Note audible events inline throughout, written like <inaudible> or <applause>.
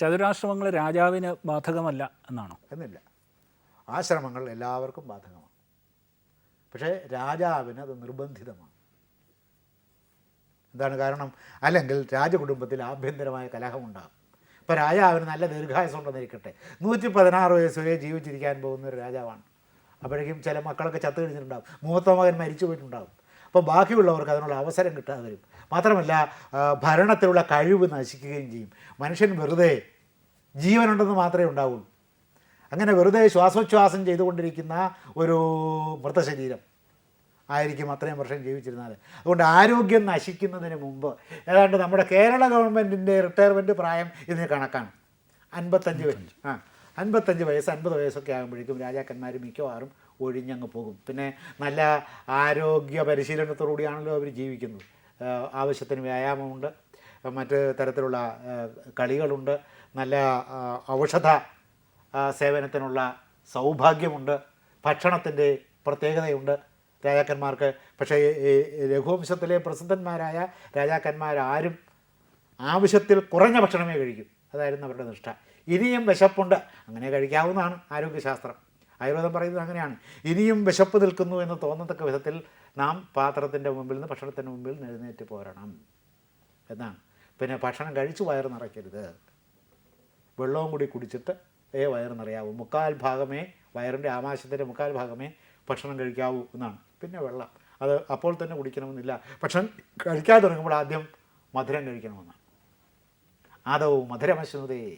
ചതുരാശ്രമങ്ങൾ രാജാവിന് ബാധകമല്ല എന്നാണോ? എന്നില്ല. ആശ്രമങ്ങൾ എല്ലാവർക്കും ബാധകമാണ്. പക്ഷേ രാജാവിന് അത് നിർബന്ധിതമാണ്. എന്താണ് കാരണം? അല്ലെങ്കിൽ രാജകുടുംബത്തിൽ ആഭ്യന്തരമായ കലഹമുണ്ടാകും. ഇപ്പോൾ രാജാവിന് നല്ല ദീർഘായുസം ഉണ്ടെന്നിരിക്കട്ടെ നൂറ്റി പതിനാറ് വയസ്സ് വരെ ജീവിച്ചിരിക്കാൻ പോകുന്ന ഒരു രാജാവാണ്. അപ്പോഴേക്കും ചില മക്കളൊക്കെ ചത്തു കഴിഞ്ഞിട്ടുണ്ടാകും. മൂത്ത മകൻ മരിച്ചു പോയിട്ടുണ്ടാകും അപ്പോൾ ബാക്കിയുള്ളവർക്ക് അതിനുള്ള അവസരം കിട്ടാതെ വരും. മാത്രമല്ല ഭരണത്തിലുള്ള കഴിവ് നശിക്കുകയും ചെയ്യും. മനുഷ്യൻ വെറുതെ ജീവനുണ്ടെന്ന് മാത്രമേ ഉണ്ടാവൂ അങ്ങനെ വെറുതെ ശ്വാസോച്ഛ്വാസം ചെയ്തുകൊണ്ടിരിക്കുന്ന ഒരു മൃതശരീരം ആയിരിക്കും അത്രയും വർഷം ജീവിച്ചിരുന്നാൽ അതുകൊണ്ട് ആരോഗ്യം നശിക്കുന്നതിന് മുമ്പ് ഏതാണ്ട് നമ്മുടെ കേരള ഗവൺമെന്റിന്റെ റിട്ടയർമെന്റ് പ്രായം ഇതിന് കണക്കാണ്. അൻപത്തഞ്ച് വയസ്സ്. ആ അൻപത്തഞ്ച് വയസ്സ് അൻപത് വയസ്സൊക്കെ ആകുമ്പോഴേക്കും രാജാക്കന്മാർ മിക്കവാറും ഒഴിഞ്ഞങ്ങ് പോകും. പിന്നെ നല്ല ആരോഗ്യ പരിശീലനത്തോടുകൂടിയാണല്ലോ അവർ ജീവിക്കുന്നത്. ആവശ്യത്തിന് വ്യായാമമുണ്ട്. മറ്റ് തരത്തിലുള്ള കളികളുണ്ട്. നല്ല ഔഷധ സേവനത്തിനുള്ള സൗഭാഗ്യമുണ്ട്. ഭക്ഷണത്തിന്റെ പ്രത്യേകതയുണ്ട് രാജാക്കന്മാർക്ക്. പക്ഷേ ഈ രഘുവംശത്തിലെ പ്രസിദ്ധന്മാരായ രാജാക്കന്മാരാരും ആവശ്യത്തിൽ കുറഞ്ഞ ഭക്ഷണമേ കഴിക്കും. അതായിരുന്നു അവരുടെ നിഷ്ഠ. ഇനിയും വിശപ്പുണ്ട്. അങ്ങനെ കഴിക്കാവുന്നതാണ് ആരോഗ്യശാസ്ത്രം. ആയുർവേദം പറയുന്നത് അങ്ങനെയാണ്. ഇനിയും വിശപ്പ് നിൽക്കുന്നു എന്ന് തോന്നത്തക്ക വിധത്തിൽ നാം പാത്രത്തിന്റെ മുമ്പിൽ നിന്ന് ഭക്ഷണത്തിന്റെ മുമ്പിൽ നിന്ന് എഴുന്നേറ്റ് പോരണം. എന്നാണ്. പിന്നെ ഭക്ഷണം കഴിച്ച് വയറ് നിറയ്ക്കരുത്. വെള്ളവും കൂടി കുടിച്ചിട്ട് ഏ വയറ് നിറയാവൂ. മുക്കാൽ ഭാഗമേ വയറിന്റെ ആമാശയത്തിന്റെ മുക്കാൽ ഭാഗമേ ഭക്ഷണം കഴിക്കാവൂ എന്നാണ്. പിന്നെ വെള്ളം. അത് അപ്പോൾ തന്നെ കുടിക്കണമെന്നില്ല. ഭക്ഷണം കഴിക്കാതെ തുടങ്ങുമ്പോൾ ആദ്യം മധുരം കഴിക്കണമെന്നാണ്. ആദവും മധുരമശ്നുതേ.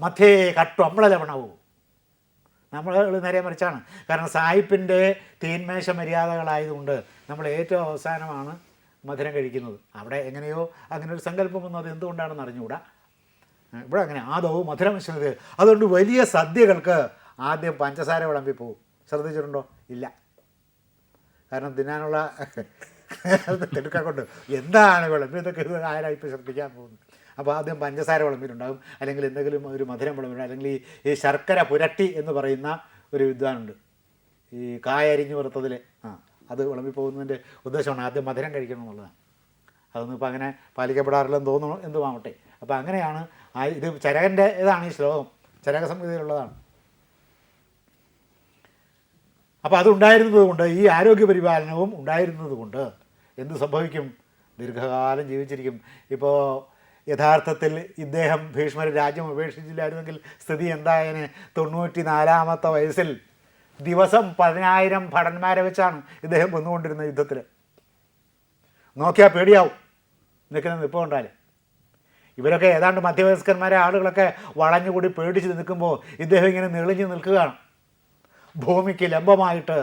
മധ്യേ കട്ടു അമ്ലലവണവും. നമ്മൾ നേരെ മറിച്ചാണ്. കാരണം സായിപ്പിന്റെ തീന്മേശ മര്യാദകളായതുകൊണ്ട് നമ്മൾ ഏറ്റവും അവസാനമാണ് മധുരം കഴിക്കുന്നത്. അവിടെ എങ്ങനെയോ അങ്ങനെ ഒരു സങ്കല്പം വന്നത് എന്തുകൊണ്ടാണെന്ന് അറിഞ്ഞുകൂടാ? ഇവിടെ അങ്ങനെ ആദവും മധുരം മധുരമിശ്രിത് അതുകൊണ്ട് വലിയ സദ്യകൾക്ക് ആദ്യം പഞ്ചസാര വിളമ്പി പോകും. ശ്രദ്ധിച്ചിട്ടുണ്ടോ? ഇല്ല. കാരണം തിന്നാനുള്ള <laughs> തിടുക്കം കൊണ്ട് എന്താണ് വിളമ്പി? ഇതൊക്കെ ആരായി ആരാ ഇപ്പോൾ ശ്രദ്ധിക്കാൻ പോകുന്നത്? അപ്പോൾ ആദ്യം പഞ്ചസാര വിളമ്പിയിട്ടുണ്ടാകും. അല്ലെങ്കിൽ എന്തെങ്കിലും ഒരു മധുരം വിളമ്പിട്ടുണ്ട് അല്ലെങ്കിൽ ഈ ശർക്കര പുരട്ടി എന്ന് പറയുന്ന ഒരു വിദ്വാനുണ്ട്. ഈ കായരിഞ്ഞു വറുത്തതിൽ. ആ അത് വിളമ്പി പോകുന്നതിന്റെ ഉദ്ദേശമാണ് ആദ്യം മധുരം കഴിക്കണം എന്നുള്ളതാണ്. അതൊന്നും ഇപ്പോൾ അങ്ങനെ പാലിക്കപ്പെടാറില്ലെന്ന് തോന്നുന്നു എന്തുമാവട്ടെ അപ്പോൾ അങ്ങനെയാണ് ആ ഇത് ചരകന്റെ ഇതാണ് ഈ ശ്ലോകം. ചരക സംഹിതയിലുള്ളതാണ് അപ്പോൾ അതുണ്ടായിരുന്നതുകൊണ്ട് ഈ ആരോഗ്യ പരിപാലനവും ഉണ്ടായിരുന്നതുകൊണ്ട് എന്ത് സംഭവിക്കും? ദീർഘകാലം ജീവിച്ചിരിക്കും. ഇപ്പോൾ യഥാർത്ഥത്തിൽ ഇദ്ദേഹം ഭീഷ്മർ രാജ്യം ഉപേക്ഷിച്ചില്ലായിരുന്നെങ്കിൽ സ്ഥിതി എന്തായതിന് തൊണ്ണൂറ്റി നാലാമത്തെ വയസ്സിൽ ദിവസം പതിനായിരം ഭടന്മാരെ വെച്ചാണ് ഇദ്ദേഹം വന്നുകൊണ്ടിരുന്ന യുദ്ധത്തിൽ നോക്കിയാൽ പേടിയാവും. നിൽക്കുന്ന നിൽപ്പം കൊണ്ടാൽ ഇവരൊക്കെ ഏതാണ്ട് മധ്യവയസ്കന്മാരെ ആളുകളൊക്കെ വളഞ്ഞുകൂടി പേടിച്ച് നിൽക്കുമ്പോൾ ഇദ്ദേഹം ഇങ്ങനെ നെളിഞ്ഞ് നിൽക്കുകയാണ്. ഭൂമിക്ക് ലംബമായിട്ട്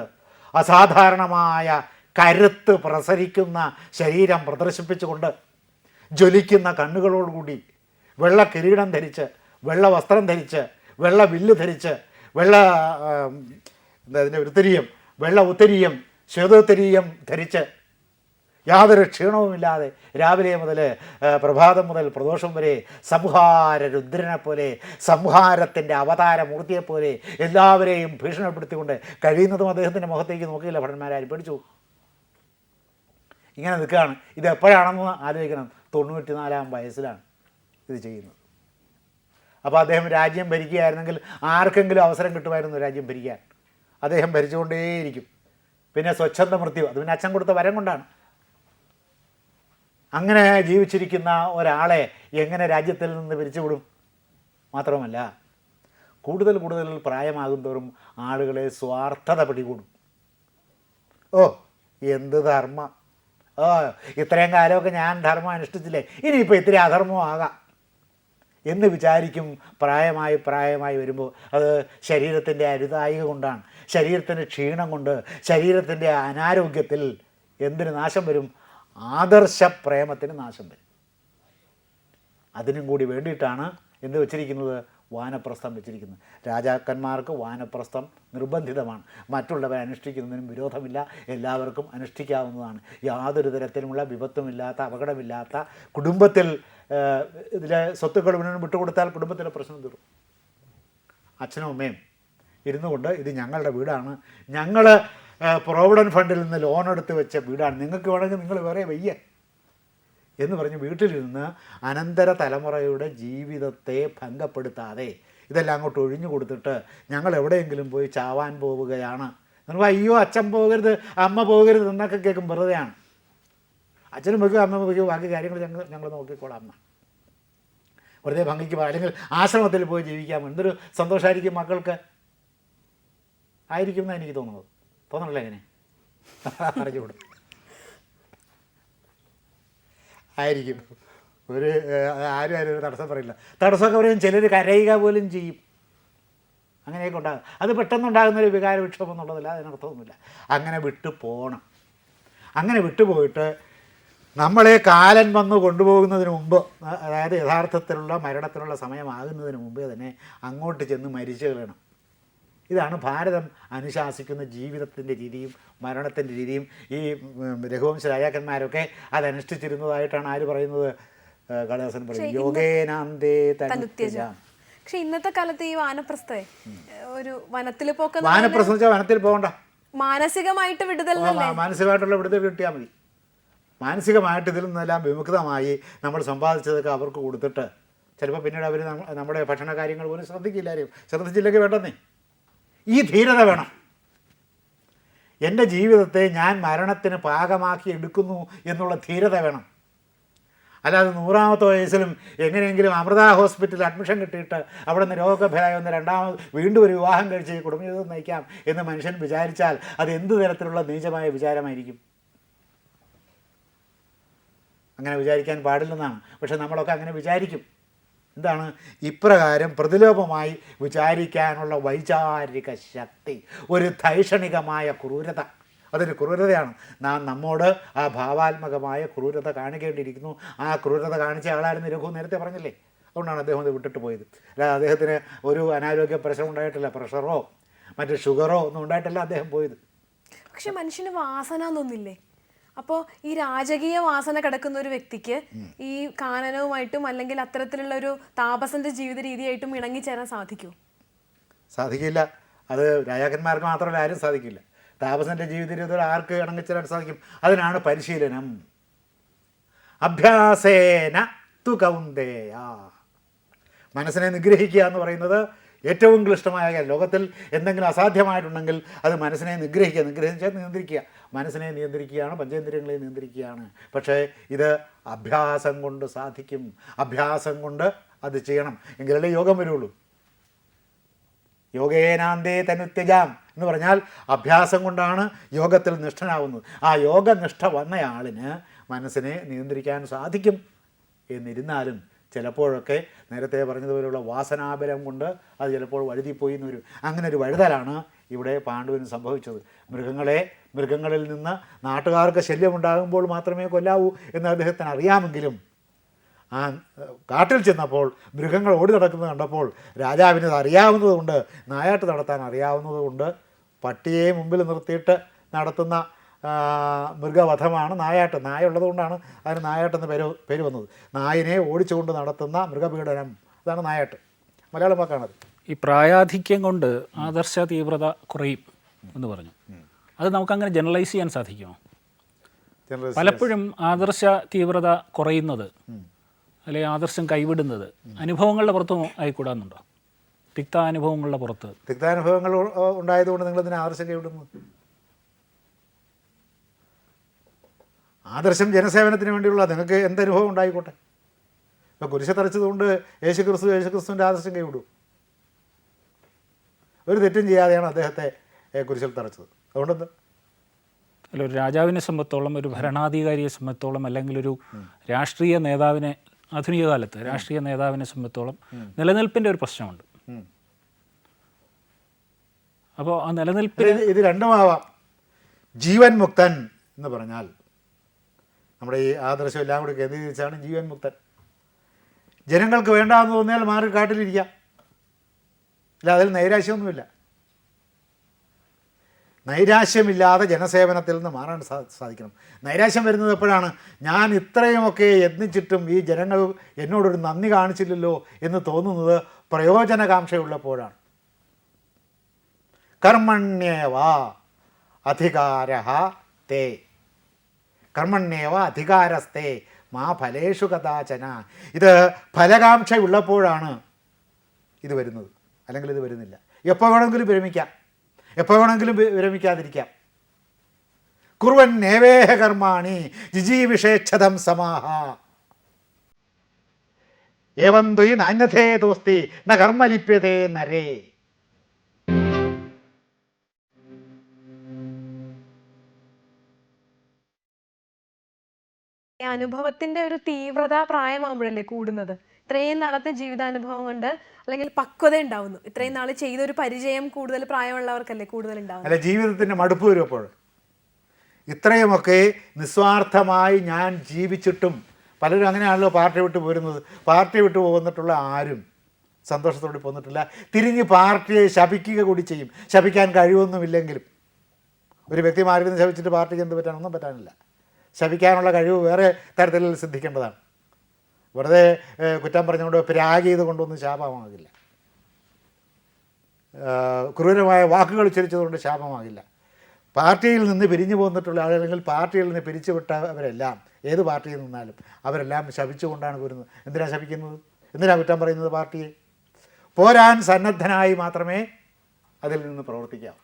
അസാധാരണമായ കരുത്ത് പ്രസരിക്കുന്ന ശരീരം പ്രദർശിപ്പിച്ചുകൊണ്ട് ജ്വലിക്കുന്ന കണ്ണുകളോടുകൂടി വെള്ള കിരീടം ധരിച്ച് വെള്ള വസ്ത്രം ധരിച്ച് വെള്ള വില്ല് ധരിച്ച് വെള്ള അതിന്റെ ഉത്തരീയം വെള്ള ഉത്തരീയം ശ്വേതോത്തരീയം ധരിച്ച് യാതൊരു ക്ഷീണവുമില്ലാതെ രാവിലെ മുതൽ പ്രഭാതം മുതൽ പ്രദോഷം വരെ സംഹാര രുദ്രനെ പോലെ സംഹാരത്തിന്റെ അവതാരമൂർത്തിയെപ്പോലെ എല്ലാവരെയും ഭീഷണിപ്പെടുത്തിക്കൊണ്ട് കഴിയുന്നതും അദ്ദേഹത്തിന്റെ മുഖത്തേക്ക് നോക്കിയില്ല ഭടന്മാരാരും പേടിച്ചു? ഇങ്ങനെ നിൽക്കുകയാണ്. ഇത് എപ്പോഴാണെന്ന് ആലോചിക്കണം. തൊണ്ണൂറ്റി നാലാം വയസ്സിലാണ് ഇത് ചെയ്യുന്നത്. അപ്പോൾ അദ്ദേഹം രാജ്യം ഭരിക്കുകയായിരുന്നെങ്കിൽ ആർക്കെങ്കിലും അവസരം കിട്ടുമായിരുന്നു രാജ്യം ഭരിക്കാൻ. അദ്ദേഹം ഭരിച്ചുകൊണ്ടേയിരിക്കും. പിന്നെ സ്വച്ഛന്ത മൃത്യു അത് പിന്നെ അച്ഛൻ കൊടുത്ത വരം കൊണ്ടാണ്. അങ്ങനെ ജീവിച്ചിരിക്കുന്ന ഒരാളെ എങ്ങനെ രാജ്യത്തിൽ നിന്ന് പിരിച്ചുവിടും? മാത്രമല്ല കൂടുതൽ കൂടുതൽ പ്രായമാകും തോറും ആളുകളെ സ്വാർത്ഥത പിടികൂടും. ഓ എന്ത് ധർമ്മം. ഓ ഇത്രയും കാലമൊക്കെ ഞാൻ ധർമ്മം അനുഷ്ഠിച്ചില്ലേ? ഇനിയിപ്പോൾ ഇത്തിരി അധർമ്മം ആകാം. എന്ന് വിചാരിക്കും പ്രായമായി പ്രായമായി വരുമ്പോൾ അത് ശരീരത്തിന്റെ അരുതായിക കൊണ്ടാണ്. ശരീരത്തിന്റെ ക്ഷീണം കൊണ്ട് ശരീരത്തിന്റെ അനാരോഗ്യത്തിൽ എന്തിന് നാശം വരും? ആദർശ പ്രേമത്തിന് നാശം വരും. അതിനും കൂടി വേണ്ടിയിട്ടാണ് എന്ത് വെച്ചിരിക്കുന്നത്? വാനപ്രസ്ഥം വെച്ചിരിക്കുന്നത് രാജാക്കന്മാർക്ക് വാനപ്രസ്ഥം നിർബന്ധിതമാണ്. മറ്റുള്ളവരെ അനുഷ്ഠിക്കുന്നതിനും വിരോധമില്ല. എല്ലാവർക്കും അനുഷ്ഠിക്കാവുന്നതാണ്. യാതൊരു തരത്തിലുമുള്ള വിപത്തുമില്ലാത്ത അപകടമില്ലാത്ത കുടുംബത്തിൽ ഇതിലെ സ്വത്തുക്കൾ മുഴുവൻ വിട്ടുകൊടുത്താൽ കുടുംബത്തിലെ പ്രശ്നം തീർന്നു. അച്ഛനും അമ്മയും ഇരുന്നു കൊണ്ട് ഇത് ഞങ്ങളുടെ വീടാണ്. ഞങ്ങൾ പ്രൊവിഡന്റ് ഫണ്ടിൽ നിന്ന് ലോൺ എടുത്ത് വെച്ച വീടാണ്. നിങ്ങൾക്ക് വേണമെങ്കിൽ നിങ്ങൾ വേറെ വയ്യ. എന്ന് പറഞ്ഞ് വീട്ടിലിരുന്ന് അനന്തര തലമുറയുടെ ജീവിതത്തെ ഭംഗപ്പെടുത്താതെ ഇതെല്ലാം അങ്ങോട്ട് ഒഴിഞ്ഞു കൊടുത്തിട്ട് ഞങ്ങൾ എവിടെയെങ്കിലും പോയി ചാവാൻ പോവുകയാണ്. നമുക്ക് അയ്യോ അച്ഛൻ പോകരുത് അമ്മ പോകരുത് എന്നൊക്കെ കേൾക്കും വെറുതെയാണ്. അച്ഛനും വയ്ക്കും അമ്മ വയ്ക്കും ബാക്കി കാര്യങ്ങൾ ഞങ്ങൾ ഞങ്ങൾ നോക്കിക്കോളാം അമ്മ വെറുതെ ഭംഗിക്ക് അല്ലെങ്കിൽ ആശ്രമത്തിൽ പോയി ജീവിക്കാം. എന്തൊരു സന്തോഷമായിരിക്കും മക്കൾക്ക്. ആയിരിക്കും എന്നാണ് എനിക്ക് തോന്നുന്നത്. തോന്നണല്ലേ എങ്ങനെ അറിഞ്ഞുകൂടും <laughs> ആയിരിക്കും. ഒരു ആരും ആരും ഒരു തടസ്സം പറയില്ല. തടസ്സമൊക്കെ പറയും ചിലർ കരയുക പോലും ചെയ്യും. അങ്ങനെയൊക്കെ ഉണ്ടാകും അത് പെട്ടെന്നുണ്ടാകുന്ന ഒരു വികാര വിക്ഷോഭം എന്നുള്ളതല്ല അതിനർത്ഥമൊന്നുമില്ല. അങ്ങനെ വിട്ടു പോകണം അങ്ങനെ വിട്ടുപോയിട്ട് നമ്മളെ കാലൻ വന്ന് കൊണ്ടുപോകുന്നതിന് മുമ്പ് അതായത് യഥാർത്ഥത്തിലുള്ള മരണത്തിനുള്ള സമയമാകുന്നതിന് മുമ്പേ തന്നെ അങ്ങോട്ട് ചെന്ന് മരിച്ചു കളയണം ഇതാണ് ഭാരതം അനുശാസിക്കുന്ന ജീവിതത്തിന്റെ രീതിയും മരണത്തിന്റെ രീതിയും. ഈ രഘുവംശ രാജാക്കന്മാരൊക്കെ അതനുഷ്ഠിച്ചിരുന്നതായിട്ടാണ് ആര് പറയുന്നത്? കളിദാസൻ പറയുന്നത്. യോഗേനാന്തേ തനുത്യജാം. പക്ഷെ ഇന്നത്തെ കാലത്ത് ഈ വാനപ്രസ്ഥേ ഒരു വനത്തിൽ പോക്ക് വനത്തിൽ പോകണ്ട. മാനസികമായിട്ട് വിടുതൽ മാനസികമായിട്ടുള്ള വിടുതൽ കിട്ടിയാൽ മതി. മാനസികമായിട്ട് ഇതിൽ നിന്നെല്ലാം വിമുക്തമായി നമ്മൾ സമ്പാദിച്ചതൊക്കെ അവർക്ക് കൊടുത്തിട്ട് ചിലപ്പോൾ പിന്നീട് അവർ നമ്മുടെ ഭക്ഷണ കാര്യങ്ങൾ പോലും ശ്രദ്ധിക്കില്ലായിരിക്കും. ശ്രദ്ധിച്ചില്ലെങ്കിൽ വേണ്ടെന്നേ. ഈ ധീരത വേണം. എന്റെ ജീവിതത്തെ ഞാൻ മരണത്തിന് പാകമാക്കി എടുക്കുന്നു എന്നുള്ള ധീരത വേണം. അല്ലാതെ നൂറാമത്തെ വയസ്സിലും എങ്ങനെയെങ്കിലും അമൃത ഹോസ്പിറ്റലിൽ അഡ്മിഷൻ കിട്ടിയിട്ട് അവിടെ നിന്ന് രോഗഭേദം ഒന്ന് രണ്ടാമത് വീണ്ടും ഒരു വിവാഹം കഴിച്ച് കുടുംബജീവിതം നയിക്കാം എന്ന് മനുഷ്യൻ വിചാരിച്ചാൽ അത് എന്ത് തരത്തിലുള്ള നീചമായ വിചാരമായിരിക്കും? അങ്ങനെ വിചാരിക്കാൻ പാടില്ലെന്നാണ്. പക്ഷെ നമ്മളൊക്കെ അങ്ങനെ വിചാരിക്കും. എന്താണ്? ഇപ്രകാരം പ്രതിലോപമായി വിചാരിക്കാനുള്ള വൈചാരിക ശക്തി ഒരു ധൈഷണികമായ ക്രൂരത. അതൊരു ക്രൂരതയാണ്. നാം നമ്മോട് ആ ഭാവാത്മകമായ ക്രൂരത കാണിക്കേണ്ടിയിരിക്കുന്നു. ആ ക്രൂരത കാണിച്ച ആളായിരുന്നു രഘു നേരത്തെ പറഞ്ഞില്ലേ? അതുകൊണ്ടാണ് അദ്ദേഹം ഇത് വിട്ടിട്ട് പോയത്. അല്ലാതെ അദ്ദേഹത്തിന് ഒരു അനാരോഗ്യ പ്രശ്നം ഉണ്ടായിട്ടില്ല. പ്രഷറോ മറ്റ് ഷുഗറോ ഒന്നും ഉണ്ടായിട്ടല്ല അദ്ദേഹം പോയത്. പക്ഷെ മനുഷ്യന് വാസന എന്നൊന്നില്ലേ? അപ്പോൾ ഈ രാജകീയ വാസന കിടക്കുന്ന ഒരു വ്യക്തിക്ക് ഈ കാനനവുമായിട്ടും അല്ലെങ്കിൽ അത്തരത്തിലുള്ള ഒരു താപസന്റെ ജീവിത രീതിയായിട്ടും ഇണങ്ങിച്ചേരാൻ സാധിക്കുമോ സാധിക്കില്ല. അത് രാജാക്കന്മാർക്ക് മാത്രമല്ല ആരും സാധിക്കില്ല. താപസന്റെ ജീവിത രീതിയിൽ ആർക്ക് ഇണങ്ങിച്ചേരാൻ സാധിക്കും? അതിനാണ് പരിശീലനം. അഭ്യാസേന തു കൗന്ദേയ. മനസ്സിനെ നിഗ്രഹിക്കുക എന്ന് പറയുന്നത് ഏറ്റവും ക്ലിഷ്ടമായ. ലോകത്തിൽ എന്തെങ്കിലും അസാധ്യമായിട്ടുണ്ടെങ്കിൽ അത് മനസ്സിനെ നിഗ്രഹിക്കുക. നിഗ്രഹിച്ചാൽ നിയന്ത്രിക്കുക. മനസ്സിനെ നിയന്ത്രിക്കുകയാണ് പഞ്ചേന്ദ്രിയങ്ങളെ നിയന്ത്രിക്കുകയാണ്. പക്ഷേ ഇത് അഭ്യാസം കൊണ്ട് സാധിക്കും. അഭ്യാസം കൊണ്ട് അത് ചെയ്യണം. എങ്കിലല്ലേ യോഗം വരുള്ളൂ. യോഗേനാന്തേ തനുത്യജാം എന്ന് പറഞ്ഞാൽ അഭ്യാസം കൊണ്ടാണ് യോഗത്തിൽ നിഷ്ഠനാവുന്നത്. ആ യോഗനിഷ്ഠ വന്നയാളിന് മനസ്സിനെ നിയന്ത്രിക്കാൻ സാധിക്കും എന്നിരുന്നാലും ചിലപ്പോഴൊക്കെ നേരത്തെ പറഞ്ഞതുപോലെയുള്ള വാസനാബലം കൊണ്ട് അത് ചിലപ്പോൾ വഴുതിപ്പോയി എന്നൊരു അങ്ങനെ ഒരു വഴുതലാണ് ഇവിടെ പാണ്ഡുവിന് സംഭവിച്ചത്. മൃഗങ്ങളെ മൃഗങ്ങളിൽ നിന്ന് നാട്ടുകാർക്ക് ശല്യമുണ്ടാകുമ്പോൾ മാത്രമേ കൊല്ലാവൂ എന്ന് അദ്ദേഹത്തിന് അറിയാമെങ്കിലും ആ കാട്ടിൽ ചെന്നപ്പോൾ മൃഗങ്ങൾ ഓടി നടക്കുന്നത് കണ്ടപ്പോൾ രാജാവിന് ഇത് അറിയാവുന്നതുകൊണ്ട് നായാട്ട് നടത്താൻ അറിയാവുന്നതുകൊണ്ട് പട്ടിയെ മുമ്പിൽ നിർത്തിയിട്ട് നടത്തുന്ന മൃഗവധമാണ് നായാട്ട്. നായ ഉള്ളതുകൊണ്ടാണ് അതിന് നായാട്ടെന്ന് പേര് പേര് വന്നത്. നായനെ ഓടിച്ചുകൊണ്ട് നടത്തുന്ന മൃഗപീഡനം. അതാണ് നായാട്ട്. മലയാളം വാക്കാണത്. ഈ പ്രായാധിക്യം കൊണ്ട് ആദർശ തീവ്രത കുറയും എന്ന് പറഞ്ഞു. അത് നമുക്കങ്ങനെ ജനറലൈസ് ചെയ്യാൻ സാധിക്കുമോ? പലപ്പോഴും ആദർശ തീവ്രത കുറയുന്നത് അല്ലെങ്കിൽ ആദർശം കൈവിടുന്നത് അനുഭവങ്ങളുടെ പുറത്തും ആയിക്കൂടാന്നുണ്ടോ? തിക്താനുഭവങ്ങളുടെ പുറത്ത്. തിക്താനുഭവങ്ങൾ ഉണ്ടായതുകൊണ്ട് നിങ്ങൾ ഇതിനെ ആദർശം കൈവിടുന്നു ആദർശം ജനസേവനത്തിന് വേണ്ടിയുള്ള നിങ്ങൾക്ക് എന്തനുഭവം ഉണ്ടായിക്കോട്ടെ? ഇപ്പോൾ കുരിശ തറച്ചതുകൊണ്ട് യേശു ക്രിസ്തു യേശു ക്രിസ്തുവിന്റെ ആദർശം കൈവിടും. ഒരു തെറ്റും ചെയ്യാതെയാണ് അദ്ദേഹത്തെ കുരിശിൽ തറച്ചത്. അതുകൊണ്ടെന്ത്? അല്ല ഒരു രാജാവിനെ സംബന്ധിച്ചോളം ഒരു ഭരണാധികാരിയെ സംബന്ധിച്ചോളം അല്ലെങ്കിൽ ഒരു രാഷ്ട്രീയ നേതാവിനെ ആധുനിക കാലത്ത് രാഷ്ട്രീയ നേതാവിനെ സംബന്ധിച്ചോളം നിലനിൽപ്പിന്റെ ഒരു പ്രശ്നമുണ്ട്. അപ്പോൾ ആ നിലനിൽപ്പിന് ഇത് ഇത് രണ്ടുമാവാം ജീവൻ മുക്തൻ എന്ന് പറഞ്ഞാൽ നമ്മുടെ ഈ ആദർശം എല്ലാം കൂടി കേന്ദ്രീകരിച്ചാണ് ജീവൻ മുക്തൻ. ജനങ്ങൾക്ക് വേണ്ടാന്ന് തോന്നിയാൽ മാറി കാട്ടിലിരിക്കാം. ഇല്ല അതിൽ നൈരാശ്യമൊന്നുമില്ല. നൈരാശ്യമില്ലാതെ ജനസേവനത്തിൽ നിന്ന് മാറാൻ സാധിക്കണം. നൈരാശ്യം വരുന്നത് എപ്പോഴാണ്? ഞാൻ ഇത്രയുമൊക്കെ യത്നിച്ചിട്ടും ഈ ജനങ്ങൾ എന്നോടൊരു നന്ദി കാണിച്ചില്ലല്ലോ എന്ന് തോന്നുന്നത് പ്രയോജനകാംക്ഷയുള്ളപ്പോഴാണ്. കർമ്മണ്യേവ അധികാര തേ. കർമ്മണ്യേവ അധികാരസ്ഥേ മാ ഫലേഷു കഥാചന. ഇത് ഫലകാംക്ഷ ഉള്ളപ്പോഴാണ് ഇത് വരുന്നത്. അല്ലെങ്കിൽ ഇത് വരുന്നില്ല. എപ്പോൾ വേണമെങ്കിലും വിരമിക്കാം. എപ്പോൾ വേണമെങ്കിലും വിരമിക്കാതിരിക്കാം. കുറുവൻ നേവേഹ കർമാണി ജിജീവിഷേച്ഛതം സമാഹ. ഏവം നാന്യതേ ദോസ്തി ന കർമ്മലിപ്യതേ നരേ. ഈ അനുഭവത്തിന്റെ ഒരു തീവ്രത പ്രായമാകുമ്പോഴല്ലേ കൂടുന്നത്? ഇത്രയും നാളത്തെ ജീവിതാനുഭവം കൊണ്ട് അല്ലെങ്കിൽ പക്വത ഉണ്ടാവുന്നു. ഇത്രയും നാൾ ചെയ്തൊരു പരിചയം കൂടുതൽ പ്രായമുള്ളവർക്കല്ലേ കൂടുതൽ ഉണ്ടാവുന്നത്? അല്ല ജീവിതത്തിന്റെ മടുപ്പ് വരും അപ്പോൾ. ഇത്രയുമൊക്കെ നിസ്വാർത്ഥമായി ഞാൻ ജീവിച്ചിട്ടും പലരും അങ്ങനെയാണല്ലോ പാർട്ടി വിട്ട് പോരുന്നത്. പാർട്ടി വിട്ട് പോന്നിട്ടുള്ള ആരും സന്തോഷത്തോടെ പോന്നിട്ടില്ല. തിരിഞ്ഞ് പാർട്ടിയെ ശപിക്കുക കൂടി ചെയ്യും. ശപിക്കാൻ കഴിവൊന്നുമില്ലെങ്കിലും. ഒരു വ്യക്തി മാറി നിന്ന് ശപിച്ചിട്ട് പാർട്ടിക്ക് എന്ത് പറ്റാനൊന്നും പറ്റാനില്ല. ശപിക്കാനുള്ള കഴിവ് വേറെ തരത്തിൽ സിദ്ധിക്കേണ്ടതാണ്. വെറുതെ കുറ്റം പറഞ്ഞുകൊണ്ട് പിരാഗ് ചെയ്ത് കൊണ്ടൊന്നും ശാപമാകില്ല. ക്രൂരമായ വാക്കുകൾ ഉച്ചരിച്ചതുകൊണ്ട് ശാപമാകില്ല. പാർട്ടിയിൽ നിന്ന് പിരിഞ്ഞു പോന്നിട്ടുള്ള അല്ലെങ്കിൽ പാർട്ടിയിൽ നിന്ന് പിരിച്ചുവിട്ടവരെല്ലാം ഏത് പാർട്ടിയിൽ നിന്നാലും അവരെല്ലാം ശപിച്ചുകൊണ്ടാണ് വരുന്നത്. എന്തിനാണ് ശപിക്കുന്നത്? എന്തിനാണ് കുറ്റം പറയുന്നത് പാർട്ടിയെ? പോരാൻ സന്നദ്ധനായി മാത്രമേ അതിൽ നിന്ന് പ്രവർത്തിക്കാവൂ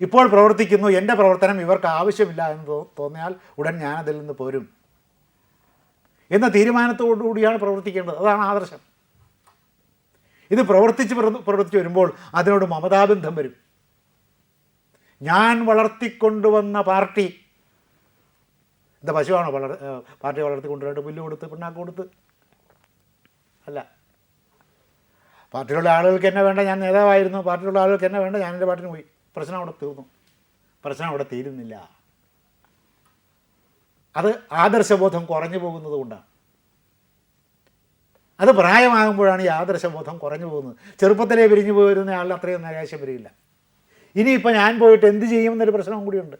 ഇപ്പോൾ പ്രവർത്തിക്കുന്നു എന്റെ പ്രവർത്തനം ഇവർക്ക് ആവശ്യമില്ല എന്ന് തോന്നിയാൽ ഉടൻ ഞാൻ അതിൽ നിന്ന് പോരും. എന്ന തീരുമാനത്തോടു കൂടിയാണ് പ്രവർത്തിക്കേണ്ടത്. അതാണ് ആദർശം. ഇത് പ്രവർത്തിച്ച് പ്രവർ- പ്രവർത്തിച്ച് വരുമ്പോൾ അതിനോട് മമതാബന്ധം വരും. ഞാൻ വളർത്തിക്കൊണ്ടുവന്ന പാർട്ടി എന്താ പശുവാണോ വളർ പാർട്ടി വളർത്തിക്കൊണ്ടുവരായിട്ട് പുല്ല് കൊടുത്ത് പിണ്ണാക്ക് കൊടുത്ത്? അല്ല. പാർട്ടിയിലുള്ള ആളുകൾക്ക് എന്നെ വേണ്ട ഞാൻ നേതാവായിരുന്നു. പാർട്ടിയിലുള്ള ആളുകൾക്ക് എന്നെ വേണ്ട ഞാൻ എന്റെ പാട്ടിന് പോയി. പ്രശ്നം അവിടെ തീർന്നു. പ്രശ്നം അവിടെ തീരുന്നില്ല. അത് ആദർശബോധം കുറഞ്ഞു പോകുന്നത് കൊണ്ടാണ്. അത് പ്രായമാകുമ്പോഴാണ് ഈ ആദർശബോധം കുറഞ്ഞു പോകുന്നത്. ചെറുപ്പത്തിലേ പിരിഞ്ഞു പോയിരുന്ന ആളിൽ അത്രയും നിരാശം വരില്ല ഇനിയിപ്പോൾ ഞാൻ പോയിട്ട് എന്ത് ചെയ്യുമെന്നൊരു പ്രശ്നവും കൂടിയുണ്ട്